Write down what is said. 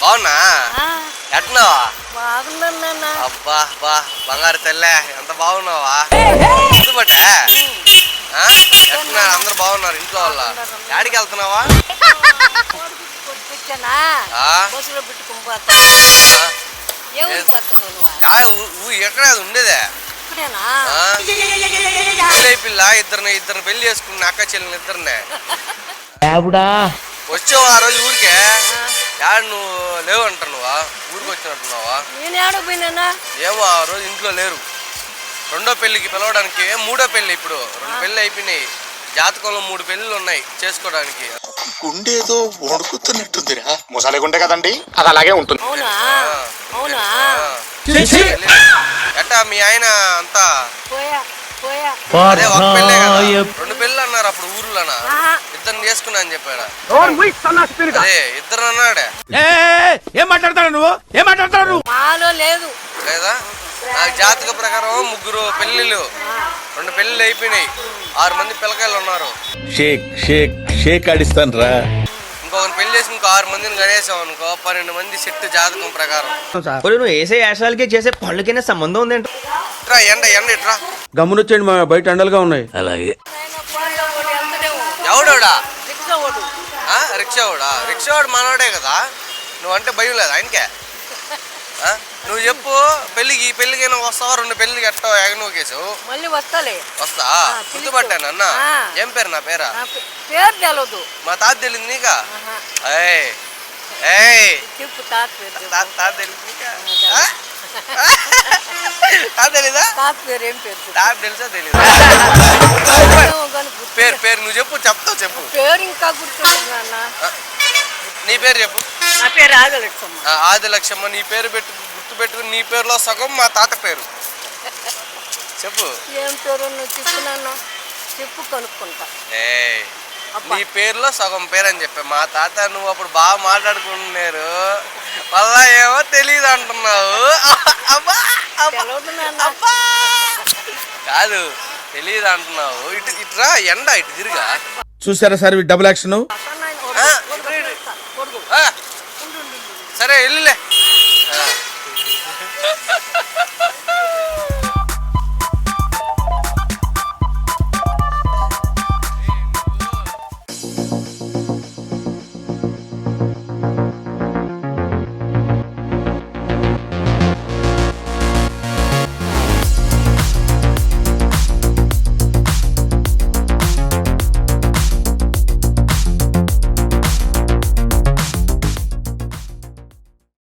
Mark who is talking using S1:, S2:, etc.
S1: బాగున్నా
S2: ఆ,
S1: ఎట్నావా
S2: బాగున్నాను నాన్న
S1: అబ్బా బా బంగారు తెల్లే ఎంత బాగున్నావా గుర్తుపట్టా ఆ? ఎట్టున్నారు అందరు బాగున్నారు ఇంట్లో వాళ్ళ యాడికి వెళ్తున్నావా
S2: నువ్వు
S1: ఎక్కడ అది ఉండేదే? పెళ్ళి పిల్ల ఇద్దరిని ఇద్దరిని పెళ్ళి చేసుకున్న అక్క ఇద్దరినే. వచ్చావు ఆ రోజు ఊరికే? యాడ్ నువ్వు లేవు అంటున్నావా ఊరికి వచ్చినట్టున్నావా?
S2: నేను ఏడో పోయినానా?
S1: ఏమో ఆ రోజు ఇంట్లో లేరు. రెండో పెళ్ళికి పిలవడానికి మూడో పెళ్ళి ఇప్పుడు. రెండు పెళ్ళి అయిపోయినాయి. జాతకంలో మూడు పెళ్ళిళ్ళు ఉన్నాయి చేసుకోవడానికి.
S3: గుండేదో వణుకుతున్నట్టుందిరా. ముసలి గుండె కదండి. అది అలాగే ఉంటుంది.
S2: అవునా? అవునా?
S1: ఆ. ఎట్టా మీ ఆయన అంతా?
S2: పోయా పోయా.
S1: అదే ఒక పెళ్ళే కదా. రెండు పెళ్ళి అన్నారు అప్పుడు ఊర్లోనా. ఇద్దరిని చేసుకున్నా అని చెప్పాడా? అదే ఇద్దరు అన్నాడే.
S4: ఏం మాట్లాడతాడు నువ్వు? ఏం మాట్లాడతాడు నువ్వు?
S2: మాలో లేదు.
S1: లేదా? నాకు జాతక ప్రకారం ముగ్గురు పెళ్ళిళ్ళు. రెండు పెళ్ళిళ్ళు అయిపోయినాయి. ఆరు మంది పిల్లకాయలు ఉన్నారు.
S5: షేక్ షేక్ షేక్ ఆడిస్తాను రా
S1: ఇంకొకరిని పెళ్ళి చేసి ఇంకో ఆరు మందిని గణేసాం అనుకో పన్నెండు మంది సెట్ జాతకం ప్రకారం.
S6: నువ్వు వేసే యాశాలకి చేసే పళ్ళకైనా సంబంధం ఉందేంట?
S1: ఇట్రా ఎండ ఎండ ఇట్రా.
S4: గమ్మునొచ్చేయండి మా బయట ఎండలుగా ఉన్నాయి.
S6: అలాగే.
S1: ఎవడోడా?
S2: రిక్షా ఓడు
S1: ఆ? రిక్షా వాడా రిక్షా వాడు మనవాడే కదా. నువ్వంటే భయం లేదు ఆయనకే? నువ్వు చెప్పు పెళ్ళికి ఈ పెళ్ళికైనా వస్తావా? రెండు పెళ్ళికి ఎట్టో ఎగనూకేసావు
S2: మళ్ళీ వస్తాలే.
S1: వస్తా. గుర్తుపట్టాను అన్న. ఏం పేరు నా పేరా?
S2: నా పేరు తెలవదు
S1: మా తాత తెలియదు నీకా?
S2: ఆహా.
S1: ఏయ్ ఏయ్.
S2: చెప్పు తాత.
S1: తాత తాత తెలియదు నీకా? ఆ? తాత తెలీదా?
S2: తాత పేరు ఏం పేరు.
S1: తాత తెలుసా? తెలీదా?
S2: గుర్తు
S1: పేరు పేరు నువ్వు చెప్పు చెప్తావు చెప్పు.
S2: పేరు ఇంకా నాన్న.
S1: నీ పేరు చెప్పు.
S2: నా పేరు ఆగలక్ష్మ
S1: ఆ, ఆది లక్ష్యమ్మ నీ పేరు పెట్టు గుర్తు పెట్టుకుని నీ పేరులో సగం మా తాత పేరు. చెప్పు.
S2: ఏం పేరు నువ్వు చెప్పు నాన్న. చెప్పు కనుక్కుంటా.
S1: ఏయ్
S2: అబ్బా.
S1: నీ పేరులో సగం పేరు అని చెప్పా. మా తాత నువ్వు అప్పుడు బాగా మాట్లాడుకుంటున్నారు. మళ్ళా ఏమో తెలియదు అంటున్నావు. అబ్బా అబ్బా.
S2: తెలవదు నాన్న.
S1: అబ్బా. కాదు తెలియదు అంటున్నావు. ఇటు ఇటురా ఎండ ఇటు తిరిగా.
S4: చూసారా సార్ డబుల్ యాక్షన్
S1: ఆ, ಸರಿ ಇಲ್ಲ